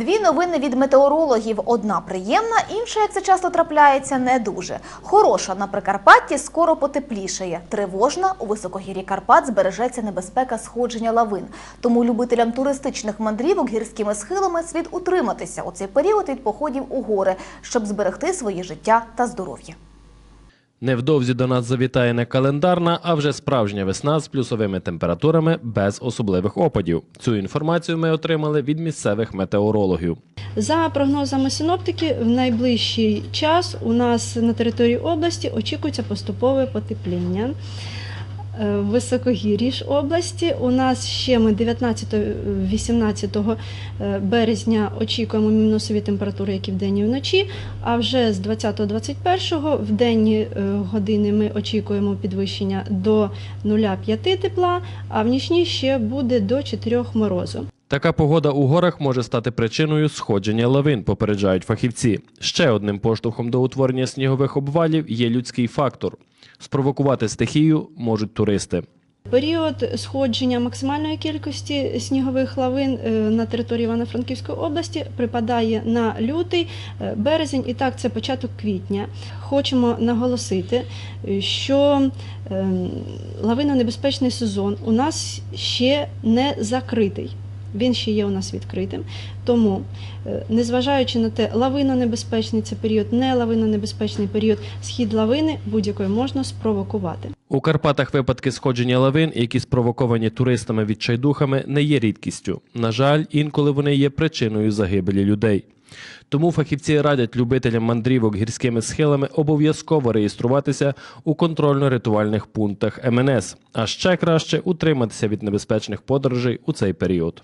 Дві новини від метеорологів. Одна приємна, інша, як це часто трапляється, не дуже. Хороша на Прикарпатті скоро потеплішає. Тривожна у високогір'ї Карпат збережеться небезпека сходження лавин. Тому любителям туристичних мандрівок гірськими схилами слід утриматися у цей період від походів у гори, щоб зберегти своє життя та здоров'я. Невдовзі до нас завітає не календарна, а вже справжня весна з плюсовими температурами без особливих опадів. Цю інформацію ми отримали від місцевих метеорологів. За прогнозами синоптики, в найближчий час у нас на території області очікується поступове потепління. Е, високогір'ї області у нас ще ми 19-18 березня очікуємо мінусові температури, які вдень і вночі. А вже з 20-21 в денні е, години ми очікуємо підвищення до 0,5 тепла, а в нічні ще буде до 4 морозу. Така погода у горах може стати причиною сходження лавин, попереджають фахівці. Ще одним поштовхом до утворення снігових обвалів є людський фактор. Спровокувати стихію можуть туристи. Період сходження максимальної кількості снігових лавин е, на території Івано-Франківської області припадає на лютий, е, березень і так це початок квітня. Хочемо наголосити, що е, лавинонебезпечний сезон у нас ще не закритий. Він ще є у нас відкритим. Тому, е, незважаючи на те, лавинонебезпечний це період, не лавинонебезпечний період, схід лавини будь-якої можна спровокувати. У Карпатах випадки сходження лавин, які спровоковані туристами відчайдухами, не є рідкістю. На жаль, інколи вони є причиною загибелі людей. Тому фахівці радять любителям мандрівок гірськими схилами обов'язково реєструватися у контрольно-рятувальних пунктах МНС, а ще краще утриматися від небезпечних подорожей у цей період.